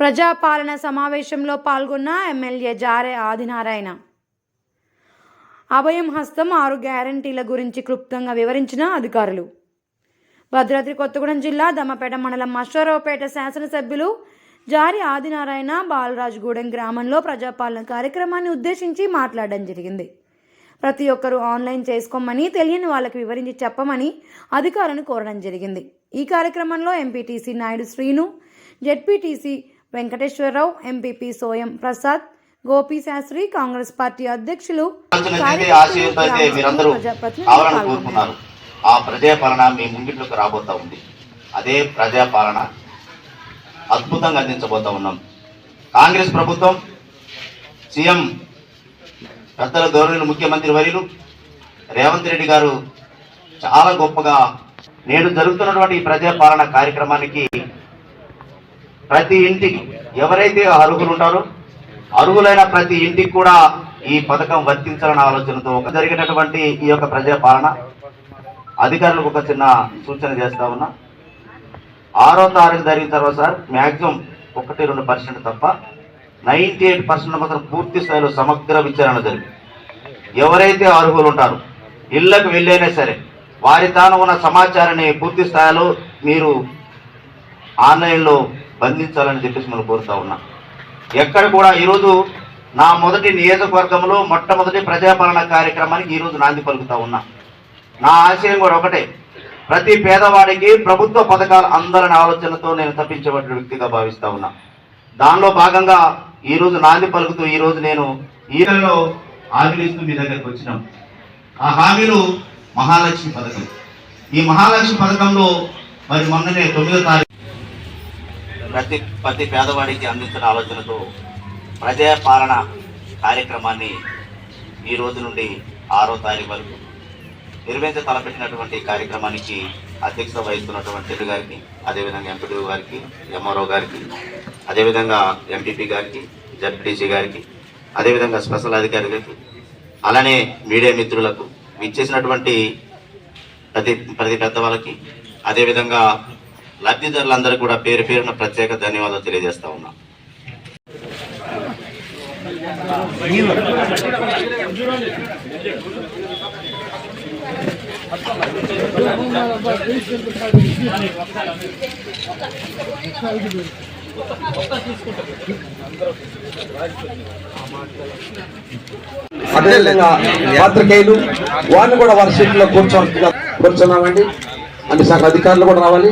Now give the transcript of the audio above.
ప్రజాపాలన సమావేశంలో పాల్గొన్న ఎమ్మెల్యే జారే ఆదినారాయణ. అభయం హస్తం ఆరు గ్యారంటీల గురించి క్లుప్తంగా వివరించిన అధికారులు. భద్రాద్రి కొత్తగూడెం జిల్లా దమ్మపేట మండలం మశ్వరావుపేట శాసనసభ్యులు జారి ఆదినారాయణ బాలరాజుగూడెం గ్రామంలో ప్రజాపాలన కార్యక్రమాన్ని ఉద్దేశించి మాట్లాడడం జరిగింది. ప్రతి ఒక్కరూ ఆన్లైన్ చేసుకోమని తెలియని వాళ్ళకి వివరించి చెప్పమని అధికారులను కోరడం జరిగింది. ఈ కార్యక్రమంలో MPTC Naidu Srinu ZPTC Venkateswararao MPP Soyam Prasad Gopi Shastri Congress party అధ్యక్షులు కోరుకున్నారు. ఆ ప్రజాపాలన మీ ముంగిట్లోకి రాబోతా ఉంది. అదే ప్రజాపాలన అద్భుతంగా అందించబోతా ఉన్నాం. కాంగ్రెస్ ప్రభుత్వం సీఎం పెద్దల గౌరవనీయులు ముఖ్యమంత్రి వర్యులు రేవంత్ రెడ్డి గారు చాలా గొప్పగా నేడు జరుగుతున్నటువంటి ఈ ప్రజాపాలన కార్యక్రమానికి ప్రతి ఇంటికి ఎవరైతే అర్హులు ఉంటారో అర్హులైన ప్రతి ఇంటికి కూడా ఈ పథకం వర్తించాలన్న ఆలోచనతో ఒక జరిగినటువంటి ఈ యొక్క ప్రజాపాలన అధికారులకు ఒక చిన్న సూచన చేస్తా ఉన్నా. ఆరో తారీఖు జరిగిన తర్వాత సార్ మ్యాక్సిమం ఒకటి రెండు పర్సెంట్ తప్ప నైంటీ ఎయిట్ పర్సెంట్ మాత్రం పూర్తి స్థాయిలో సమగ్ర విచారణ జరిగింది. ఎవరైతే అర్హులు ఉంటారో ఇళ్ళకు వెళ్ళైనా సరే వారి తాను ఉన్న సమాచారాన్ని పూర్తి స్థాయిలో మీరు ఆన్లైన్లో బంధించాలని చెప్పేసి మనం కోరుతా ఉన్నా. ఎక్కడ కూడా ఈరోజు నా మొదటి నియోజకవర్గంలో మొట్టమొదటి ప్రజాపాలన కార్యక్రమానికి ఈరోజు నాంది పలుకుతా ఉన్నా. నా ఆశయం కూడా ఒకటే. ప్రతి పేదవాడికి ప్రభుత్వ పథకాలు అందరని ఆలోచనతో నేను తప్పించబడిన వ్యక్తిగా భావిస్తా ఉన్నా. దానిలో భాగంగా ఈ రోజు నాంది పలుకుతూ ఈ రోజు నేను ఈ హామీలు ఇస్తూ మీ దగ్గరకు వచ్చినాం. ఆ హామీలు మహాలక్ష్మి పథకం. ఈ మహాలక్ష్మి పథకంలో మరి మొన్ననే తొమ్మిదో తారీఖు ప్రతి ప్రతి పేదవాడికి అందించిన ఆలోచనతో ప్రజాపాలన కార్యక్రమాన్ని ఈ రోజు నుండి ఆరో తారీఖు వరకు నిర్వహించ తలపెట్టినటువంటి కార్యక్రమానికి అధ్యక్షత వహిస్తున్నటువంటి రెడ్డి గారికి అదేవిధంగా ఎంపీడీ గారికి ఎంఆర్ఓ గారికి అదేవిధంగా ఎంపీపీ గారికి జడ్పీటీసీ గారికి అదేవిధంగా స్పెషల్ అధికారి గారికి అలానే మీడియా మిత్రులకు విచ్చేసినటువంటి ప్రతి ప్రతి పెద్దవాళ్ళకి అదేవిధంగా లబ్ధిదారులందరూ కూడా పేరు పేరున ప్రత్యేక ధన్యవాదాలు తెలియజేస్తా ఉన్నా. అదేవిధంగా పాత్రికేయులు వారిని కూడా వారి సీట్లో కూర్చో కూర్చున్నామండి. అన్ని శాఖ అధికారులు కూడా రావాలి.